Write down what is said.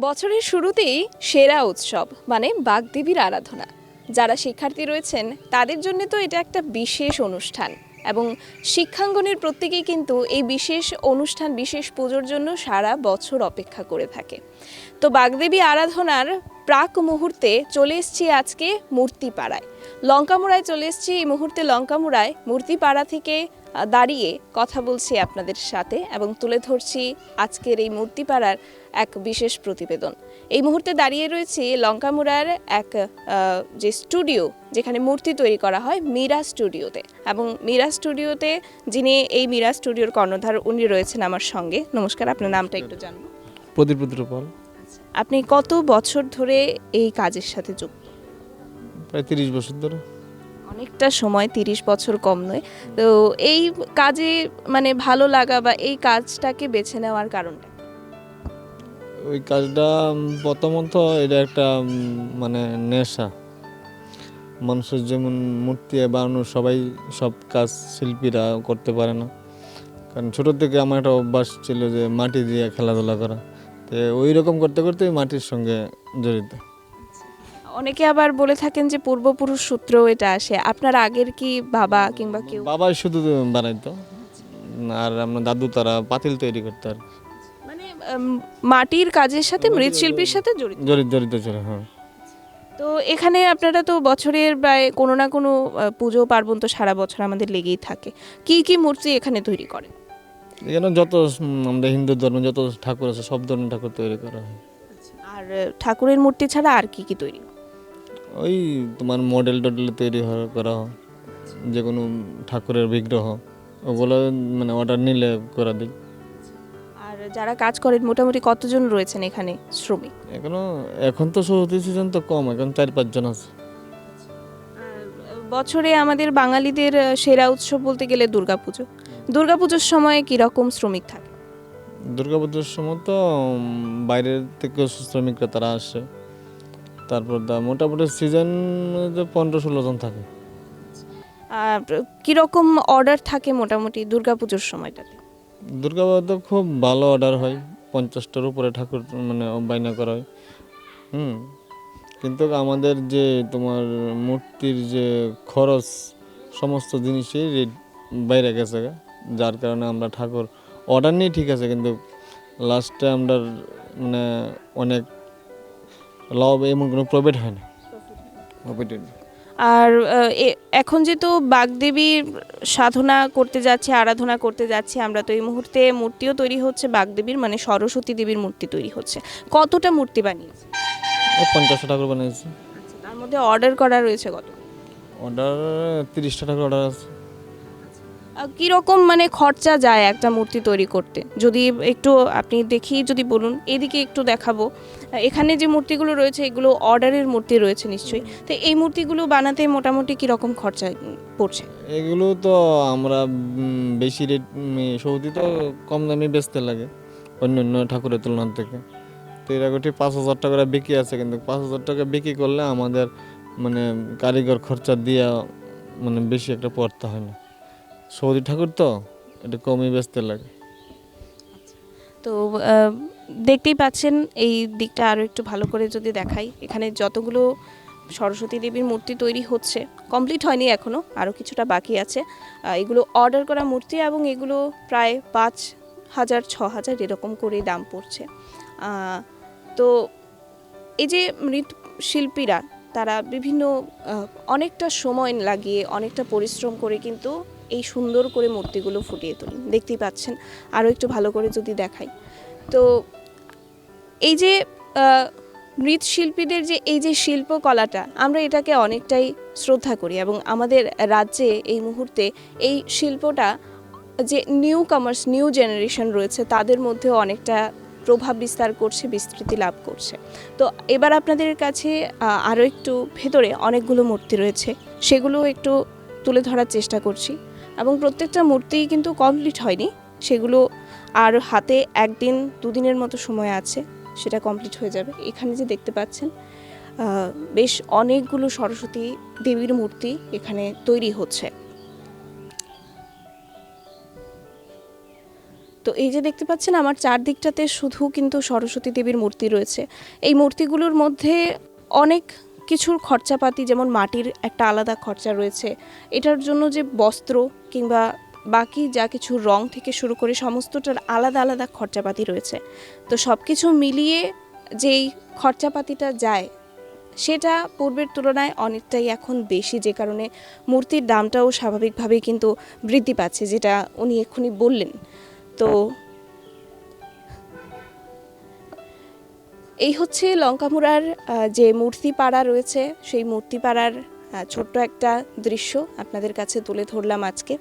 বছরের শুরুতেই সেরা উৎসব মানে বাগদেবীর আরাধনা। যারা শিক্ষার্থী রয়েছেন, তাদের জন্য তো এটা একটা বিশেষ অনুষ্ঠান। এবং শিক্ষাঙ্গনের প্রত্যেকেই কিন্তু এই বিশেষ অনুষ্ঠান, বিশেষ পুজোর জন্য সারা বছর অপেক্ষা করে থাকে। তো বাগদেবী আরাধনার প্রাক মুহূর্তে চলে এসেছি আজকে মূর্তিপাড়ায়। লঙ্কামুড়ায় চলে এসেছি এই মুহূর্তে লঙ্কামুড়ায়। মূর্তিপাড়া থেকে দাঁড়িয়ে কথা বলছি আপনাদের সাথে এবং তুলে ধরছি আজকের এই মূর্তিপাড়ার এক বিশেষ প্রতিবেদন। এই মুহূর্তে দাঁড়িয়ে রয়েছি লঙ্কামুড়ার এক যে স্টুডিও যেখানে মূর্তি তৈরি করা হয় মীরা স্টুডিওতে। এবং মীরা স্টুডিওতে যিনি এই মীরা স্টুডিওর কর্ণধার উনি রয়েছেন আমার সঙ্গে। নমস্কার আপনার নামটা একটু জানব? প্রদীপ রুদ্র পাল আপনি কত বছর ধরে এই কাজের সাথে যুক্ত? প্রায় তিরিশ বছর ধরে। অনেকটা সময় তিরিশ বছর কম নয়। তো এই কাজে মানে ভালো লাগা বা এই কাজটাকে বেছে নেওয়ার কারণটা? ওই কাজটা প্রথমত এটা একটা মানে নেশা। মানুষের যেমন মূর্তি বানানো সবাই সব কাজ শিল্পীরা করতে পারে না। কারণ ছোটো থেকে আমার একটা অভ্যাস ছিল যে মাটি দিয়ে খেলাধুলা করা। তো ওই রকম করতে করতে মাটির সঙ্গে জড়িত। অনেকে আবার বলে থাকেন যে পূর্বপুরুষ সূত্র এটা আসে। আপনার আগের কি বাবা কিংবা কেউ? বাবাই শুধু বানাইতো। আর আমরা দাদু তারা পাতিল তৈরি করতো আর মাটির কাজের সাথে মৃৎশিল্পীর সাথে জড়িত। জড়িত জড়িত ছিল হ্যাঁ। তো এখানে আপনারা তো বছরের প্রায় কোনো না কোনো পুজো পার্বণ তো সারা বছর আমাদের লেগেই থাকে। কি কি মূর্তি এখানে তৈরি করেন? এখানে যত আমরা হিন্দু ধর্মে যত ঠাকুর আছে সব ধরনের ঠাকুর তৈরি করা হয়। আর ঠাকুরের মূর্তি ছাড়া আর কি কি তৈরি? ওই তোমার মডেল টডেল তৈরি করা হয়। যে কোনো ঠাকুরের বিগ্রহ ওগুলো মানে অর্ডার নিলে করা দিই। আর যারা কাজ করেন মোটামুটি কতজন রয়েছেন এখানে শ্রমিক? এখনও এখন তো সৌদি সিজন তো কম এখন চার পাঁচজন আছে। বছরে আমাদের বাঙালিদের সেরা উৎসব বলতে গেলে দুর্গাপুজো। দুর্গাপুজোর সময় কীরকম শ্রমিক থাকে? দুর্গাপুজোর সময় তো বাইরের থেকে শ্রমিকরা তারা আসে। তারপর দা মোটামুটি সিজন পনেরো ষোলো জন থাকে। আর কীরকম অর্ডার থাকে মোটামুটি দুর্গাপুজোর সময়টাতে? দুর্গাপুজো খুব ভালো অর্ডার হয়। পঞ্চাশটার উপরে ঠাকুর মানে বায়না করা হয়। হুম। কিন্তু আমাদের যে তোমার মূর্তির যে খরচ সমস্ত জিনিসই রেট বাইরে গেছে। যার কারণে আমরা ঠাকুর অর্ডার নিই ঠিক আছে কিন্তু লাস্টে আমরা মানে অনেক লাভ এমন কোনো প্রফিট হয় না। প্রফিট হয় না। আর এখন যেহেতু বাগদেবীর সাধনা করতে যাচ্ছে আরাধনা করতে যাচ্ছি আমরা তো এই মুহূর্তে মূর্তিও তৈরি হচ্ছে বাগদেবীর মানে সরস্বতী দেবীর মূর্তি তৈরি হচ্ছে। কতটা মূর্তি বানিয়েছে? পঞ্চাশটা ঠাকুর বানিয়েছি। তার মধ্যে অর্ডার করা রয়েছে কত? অর্ডার তিরিশটা ঠাকুর অর্ডার আছে। কীরকম মানে খরচা যায় একটা মূর্তি তৈরি করতে? যদি একটু আপনি দেখি, যদি বলুন। এদিকে একটু দেখাবো। এখানে যে মূর্তিগুলো রয়েছে, এগুলো অর্ডারের মূর্তি রয়েছে নিশ্চয়ই। তো এই মূর্তিগুলো বানাতে মোটামুটি কীরকম খরচা পড়ছে? এগুলো তো আমরা বেশি রেট সৌদি তো কম দামে বেচতে লাগে অন্য অন্য ঠাকুরের তুলনার থেকে। তো ঠিক পাঁচ হাজার টাকা বিক্রি আছে, কিন্তু পাঁচ হাজার টাকা বিক্রি করলে আমাদের মানে কারিগর খরচা দিয়ে মানে বেশি একটা পড়তে হয় না। সৌদি ঠাকুর তো, এটা কমই বেচতে লাগে। তো দেখতেই পাচ্ছেন, এই দিকটা আরও একটু ভালো করে যদি দেখাই। এখানে যতগুলো সরস্বতী দেবীর মূর্তি তৈরি হচ্ছে, কমপ্লিট হয়নি এখনও আরও কিছুটা বাকি আছে। এগুলো অর্ডার করা মূর্তি এবং এগুলো প্রায় পাঁচ হাজার, ছ হাজার এরকম করে দাম পড়ছে। তো, এই যে মৃৎশিল্পীরা তারা বিভিন্ন অনেকটা সময় লাগিয়ে, অনেকটা পরিশ্রম করে কিন্তু এই সুন্দর করে মূর্তিগুলো ফুটিয়ে তুলি। দেখতেই পাচ্ছেন আরও একটু ভালো করে যদি দেখাই। তো এই যে মৃৎশিল্পীদের যে, এই যে শিল্পকলাটা, আমরা এটাকে অনেকটাই শ্রদ্ধা করি এবং আমাদের রাজ্যে এই মুহূর্তে এই শিল্পটা যে নিউ কামার্স নিউ জেনারেশন রয়েছে, তাদের মধ্যেও অনেকটা প্রভাব বিস্তার করছে, বিস্তৃতি লাভ করছে। তো এবার আপনাদের কাছে আরও একটু ভেতরে অনেকগুলো মূর্তি রয়েছে, সেগুলো একটু তুলে ধরার চেষ্টা করছি। এবং প্রত্যেকটা মূর্তি কিন্তু কমপ্লিট হয়নি। সেগুলো আর হাতে একদিন, দুদিনের মতো সময় আছে, সেটা কমপ্লিট হয়ে যাবে। এখানে যে দেখতে পাচ্ছেন বেশ অনেকগুলো সরস্বতী দেবীর মূর্তি এখানে তৈরি হচ্ছে। তো এই যে দেখতে পাচ্ছেন, আমার চারদিকটাতে শুধু কিন্তু সরস্বতী দেবীর মূর্তি রয়েছে। এই মূর্তিগুলোর মধ্যে অনেক কিছুর খরচাপাতি, যেমন মাটির একটা আলাদা খরচা রয়েছে, এটার জন্য যে বস্ত্র কিংবা বাকি যা কিছু রং থেকে শুরু করে সমস্তটার আলাদা আলাদা খরচাপাতি রয়েছে। তো সব কিছু মিলিয়ে যেই খরচাপাতিটা যায়, সেটা পূর্বের তুলনায় অনেকটাই এখন বেশি, যে কারণে মূর্তির দামটাও স্বাভাবিকভাবেই কিন্তু বৃদ্ধি পাচ্ছে, যেটা উনি এক্ষুনি বললেন। তো এই হচ্ছে লঙ্কামুড়ার যে মূর্তিপাড়া রয়েছে, সেই মূর্তিপাড়ার ছোট্ট একটা দৃশ্য আপনাদের কাছে তুলে ধরলাম আজকে।